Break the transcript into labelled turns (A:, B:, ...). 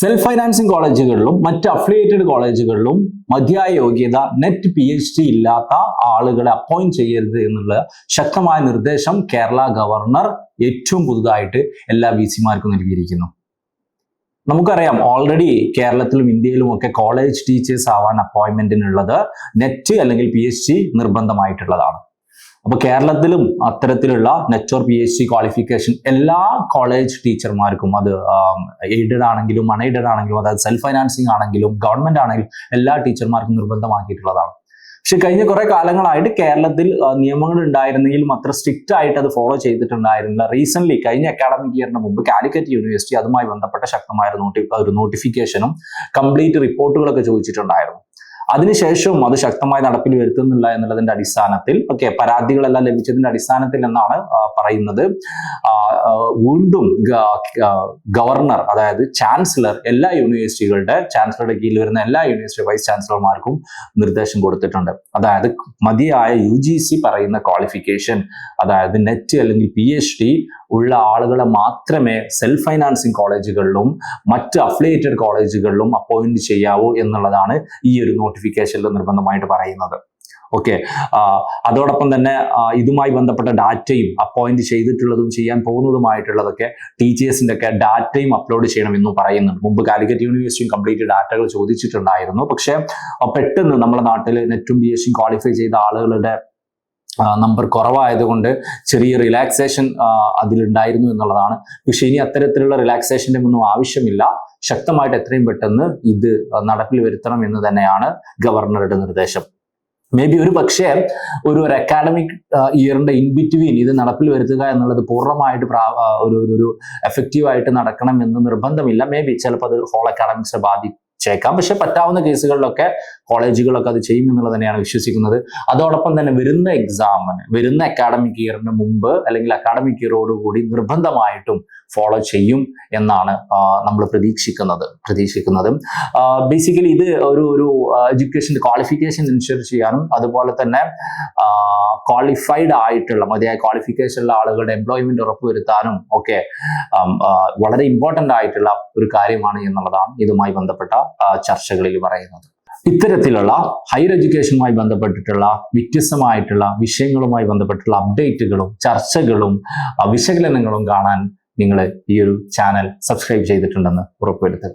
A: Self financing കോളേജുകളിലും മറ്റ് affiliated കോളേജുകളിലും മതിയായ യോഗ്യത നെറ്റ് പി എച്ച് ഡി ഇല്ലാത്ത ആളുകളെ അപ്പോയിന്റ് ചെയ്യരുത് എന്നുള്ള ശക്തമായ നിർദ്ദേശം കേരള ഗവർണർ ഏറ്റവും പുതുതായിട്ട് എല്ലാ വി സിമാർക്കും നൽകിയിരിക്കുന്നു. നമുക്കറിയാം ഓൾറെഡി കേരളത്തിലും ഇന്ത്യയിലും ഒക്കെ കോളേജ് ടീച്ചേഴ്സ് ആവാൻ അപ്പോയിന്റ്മെന്റിനുള്ളത് നെറ്റ് അല്ലെങ്കിൽ പി നിർബന്ധമായിട്ടുള്ളതാണ്. അപ്പൊ കേരളത്തിലും അത്തരത്തിലുള്ള നെച്ചോർ പി എച്ച് ഡി ക്വാളിഫിക്കേഷൻ എല്ലാ കോളേജ് ടീച്ചർമാർക്കും അത് എയ്ഡഡ് ആണെങ്കിലും അൺഎയ്ഡഡ് ആണെങ്കിലും അതായത് സെൽഫ് ഫൈനാൻസിങ് ആണെങ്കിലും ഗവൺമെന്റ് ആണെങ്കിലും എല്ലാ ടീച്ചർമാർക്കും നിർബന്ധമാക്കിയിട്ടുള്ളതാണ്. പക്ഷെ കഴിഞ്ഞ കുറെ കാലങ്ങളായിട്ട് കേരളത്തിൽ നിയമങ്ങൾ ഉണ്ടായിരുന്നെങ്കിലും അത്ര സ്ട്രിക്റ്റ് ആയിട്ട് അത് ഫോളോ ചെയ്തിട്ടുണ്ടായിരുന്നില്ല. റീസെന്റ് കഴിഞ്ഞ അക്കാഡമിക് ഇയറിന് മുമ്പ് കാലിക്കറ്റ് യൂണിവേഴ്സിറ്റി അതുമായി ബന്ധപ്പെട്ട ശക്തമായ ഒരു നോട്ടിഫിക്കേഷനും കംപ്ലീറ്റ് റിപ്പോർട്ടുകളൊക്കെ ചോദിച്ചിട്ടുണ്ടായിരുന്നു. അതിനുശേഷവും അത് ശക്തമായി നടപ്പിൽ വരുത്തുന്നില്ല എന്നുള്ളതിന്റെ അടിസ്ഥാനത്തിൽ ഓക്കെ പരാതികളെല്ലാം ലഭിച്ചതിന്റെ അടിസ്ഥാനത്തിൽ എന്നാണ് പറയുന്നത്. വീണ്ടും ഗവർണർ അതായത് ചാൻസലർ എല്ലാ യൂണിവേഴ്സിറ്റികളുടെ ചാൻസലറുടെ കീഴിൽ വരുന്ന എല്ലാ യൂണിവേഴ്സിറ്റി വൈസ് ചാൻസലർമാർക്കും നിർദ്ദേശം കൊടുത്തിട്ടുണ്ട്. അതായത് മതിയായ യു ജി സി പറയുന്ന ക്വാളിഫിക്കേഷൻ അതായത് നെറ്റ് അല്ലെങ്കിൽ പി എച്ച് ഡി ഉള്ള ആളുകളെ മാത്രമേ സെൽഫ് ഫൈനാൻസിങ് കോളേജുകളിലും മറ്റ് അഫിലിയേറ്റഡ് കോളേജുകളിലും അപ്പോയിന്റ് ചെയ്യാവൂ എന്നുള്ളതാണ് ഈ ഒരു നോട്ടിഫിക്കേഷനിൽ നിർബന്ധമായിട്ട് പറയുന്നത്. ഓക്കെ അതോടൊപ്പം തന്നെ ഇതുമായി ബന്ധപ്പെട്ട ഡാറ്റയും അപ്പോയിന്റ് ചെയ്തിട്ടുള്ളതും ചെയ്യാൻ പോകുന്നതുമായിട്ടുള്ളതൊക്കെ ടീച്ചേഴ്സിന്റെ ഒക്കെ ഡാറ്റയും അപ്ലോഡ് ചെയ്യണമെന്ന് പറയുന്നുണ്ട്. മുമ്പ് കാലിക്കറ്റ് യൂണിവേഴ്സിറ്റിയും കംപ്ലീറ്റ് ഡാറ്റകൾ ചോദിച്ചിട്ടുണ്ടായിരുന്നു. പക്ഷേ പെട്ടെന്ന് നമ്മുടെ നാട്ടിൽ നെറ്റും ബി എസ് ക്വാളിഫൈ ചെയ്ത ആളുകളുടെ നമ്പർ കുറവായതുകൊണ്ട് ചെറിയ റിലാക്സേഷൻ അതിലുണ്ടായിരുന്നു എന്നുള്ളതാണ്. പക്ഷെ ഇനി അത്തരത്തിലുള്ള റിലാക്സേഷന്റെ ഒന്നും ആവശ്യമില്ല. ശക്തമായിട്ട് എത്രയും പെട്ടെന്ന് ഇത് നടപ്പിൽ വരുത്തണം എന്ന് തന്നെയാണ് ഗവർണറുടെ നിർദ്ദേശം. മേ ബി ഒരു പക്ഷേ ഒരു ഒരു അക്കാഡമിക് ഇയറിന്റെ ഇൻ ബിറ്റ്വീൻ ഇത് നടപ്പിൽ വരുത്തുക എന്നുള്ളത് പൂർണമായിട്ട് ഒരു ഒരു- എഫക്റ്റീവായിട്ട് നടക്കണം എന്ന് നിർബന്ധമില്ല. മേ ബി ചിലപ്പോൾ അത് ഹോൾ അക്കാഡമിക്സിനെ ബാധിച്ചേക്കാം പക്ഷെ പറ്റാവുന്ന കേസുകളിലൊക്കെ കോളേജുകളൊക്കെ അത് ചെയ്യും എന്നുള്ളത് തന്നെയാണ് വിശ്വസിക്കുന്നത്. അതോടൊപ്പം തന്നെ വരുന്ന എക്സാമിന് വരുന്ന അക്കാഡമിക് ഇയറിന് മുമ്പ് അല്ലെങ്കിൽ അക്കാഡമിക് ഇയറോടുകൂടി നിർബന്ധമായിട്ടും ഫോളോ ചെയ്യും എന്നാണ് നമ്മൾ പ്രതീക്ഷിക്കുന്നത് പ്രതീക്ഷിക്കുന്നത്. ബേസിക്കലി ഇത് ഒരു ഒരു എഡ്യൂക്കേഷൻ ക്വാളിഫിക്കേഷൻ ഇൻഷുർ ചെയ്യാനും അതുപോലെ തന്നെ ക്വാളിഫൈഡ് ആയിട്ടുള്ള മതിയായ ക്വാളിഫിക്കേഷൻ ഉള്ള ആളുകളുടെ എംപ്ലോയ്മെന്റ് ഉറപ്പുവരുത്താനും ഒക്കെ വളരെ ഇമ്പോർട്ടന്റ് ആയിട്ടുള്ള ഒരു കാര്യമാണ് എന്നുള്ളതാണ് ഇതുമായി ബന്ധപ്പെട്ട ചർച്ചകളിൽ പറയുന്നത്. ഇത്തരത്തിലുള്ള ഹയർ എഡ്യൂക്കേഷനുമായി ബന്ധപ്പെട്ടിട്ടുള്ള വ്യത്യസ്തമായിട്ടുള്ള വിഷയങ്ങളുമായി ബന്ധപ്പെട്ടുള്ള അപ്ഡേറ്റുകളും ചർച്ചകളും വിശകലനങ്ങളും കാണാൻ നിങ്ങൾ ഈ ഒരു ചാനൽ സബ്സ്ക്രൈബ് ചെയ്തിട്ടുണ്ടെന്ന് ഉറപ്പുവരുത്തുക.